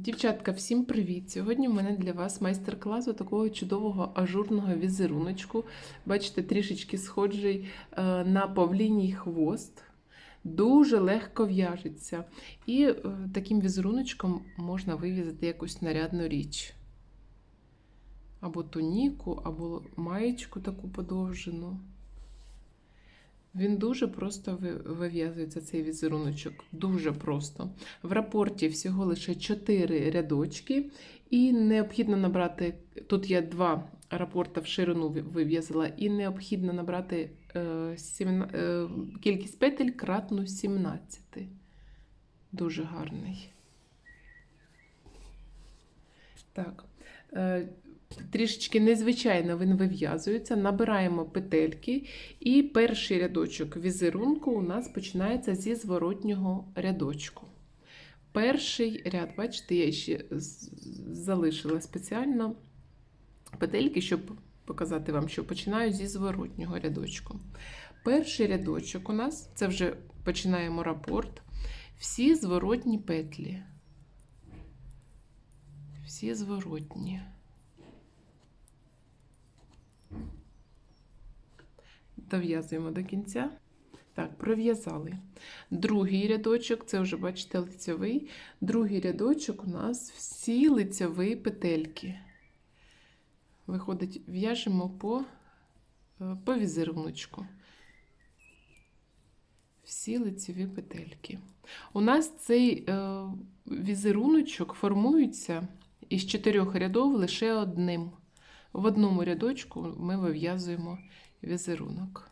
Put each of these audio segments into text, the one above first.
Дівчатка, всім привіт! Сьогодні в мене для вас майстер-клас такого чудового ажурного візеруночку. Бачите, трішечки схожий е, на павліній хвост. Дуже легко в'яжеться. І е, таким візеруночком можна вив'язати якусь нарядну річ. Або туніку, або маєчку таку подовжену. Він дуже просто вив'язується цей візеруночок. Дуже просто. В рапорті всього лише 4 рядочки, і необхідно набрати. Тут я два рапорта в ширину вив'язала, і необхідно набрати е, сімна- е, кількість петель кратну 17. Дуже гарний. Так. Трішечки незвичайно він вив'язується, набираємо петельки, і перший рядочок візерунку у нас починається зі зворотнього рядочку. Перший ряд, бачите, я ще залишила спеціально петельки, щоб показати вам, що починаю зі зворотнього рядочку. Перший рядочок у нас це вже починаємо рапорт. Всі зворотні петлі. Всі зворотні. Дов'язуємо до кінця. Так, пров'язали. Другий рядочок, це вже, бачите, лицьовий. Другий рядочок у нас всі лицьові петельки. Виходить, в'яжемо по, е, по візеруночку. Всі лицеві петельки. У нас цей е, візеруночок формується із чотирьох рядов лише одним. В одному рядочку ми вив'язуємо візерунок.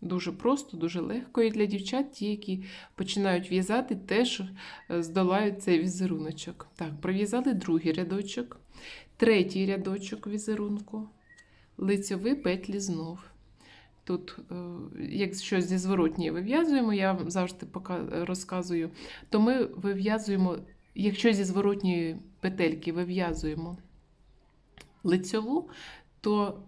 Дуже просто, дуже легко. І для дівчат, ті, які починають в'язати, теж е, здолають цей візеруночок. Так, пров'язали другий рядочок, третій рядочок візерунку, лицьові петлі знов. Тут, е, якщо зі зворотньої вив'язуємо, я вам завжди розказую, то ми вив'язуємо, якщо зі зворотньої петельки вив'язуємо лицьову, то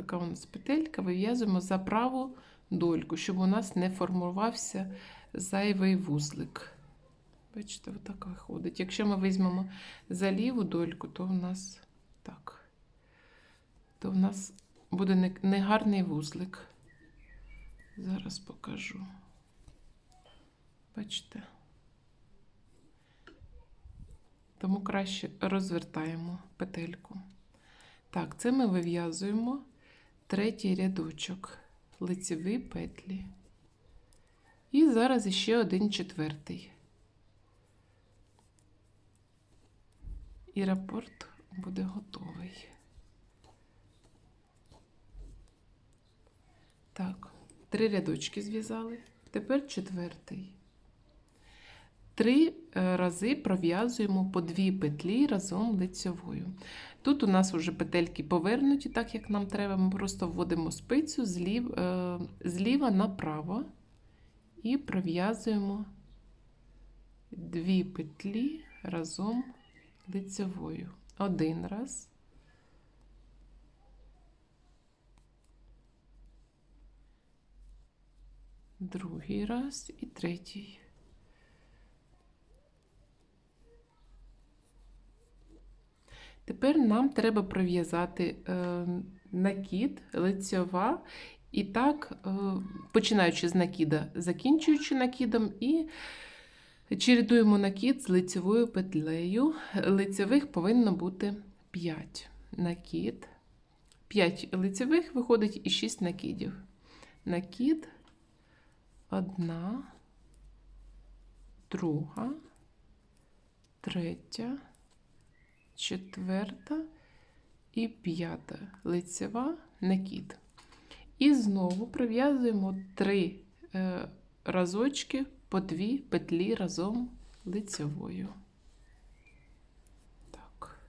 така у нас петелька, вив'язуємо за праву дольку, щоб у нас не формувався зайвий вузлик. Бачите, отак виходить. Якщо ми візьмемо за ліву дольку, то в нас так. То в нас буде негарний вузлик. Зараз покажу. Бачите? Тому краще розвертаємо петельку. Так, це ми вив'язуємо третій рядочок, лицеві петлі. І зараз іще один четвертий. І рапорт буде готовий. Так, три рядочки зв'язали. Тепер четвертий. Три е, рази пров'язуємо по дві петлі разом лицьовою. Тут у нас вже петельки повернуті, так як нам треба. Ми просто вводимо спицю злів, е, зліва направо і пров'язуємо дві петлі разом лицьовою. Один раз. Другий раз і третій. Тепер нам треба пров'язати е, накид, лицьова, і так, е, починаючи з накида, закінчуючи накидом, і чередуємо накид з лицевою петлею. Лицевих повинно бути 5 накид. 5 лицевих виходить і 6 накидів. Накид, одна, друга, третя четверта і п'ята лицева накид. І знову пров'язуємо три е, разочки по дві петлі разом лицевою. Так.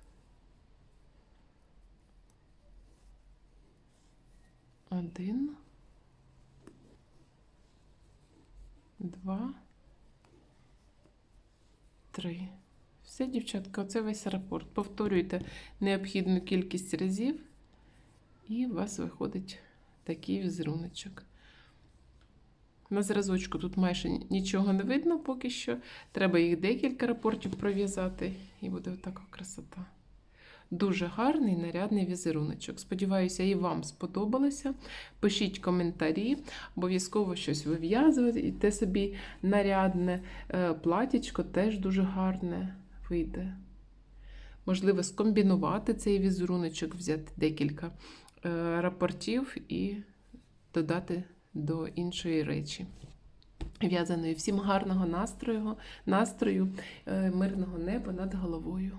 Один. Два. Три. Все, дівчатка, оце весь рапорт. Повторюйте необхідну кількість разів, і у вас виходить такий візеруночок. На зразочку тут майже нічого не видно поки що. Треба їх декілька рапортів пров'язати, і буде така красота. Дуже гарний нарядний візеруночок. Сподіваюся, і вам сподобалося. Пишіть коментарі, обов'язково щось вив'язувати. І те собі нарядне е, платічко теж дуже гарне вийде. Можливо, скомбінувати цей візеруночок, взяти декілька е, рапортів і додати до іншої речі. В'язаної. Всім гарного настрою, настрою, е, мирного неба над головою.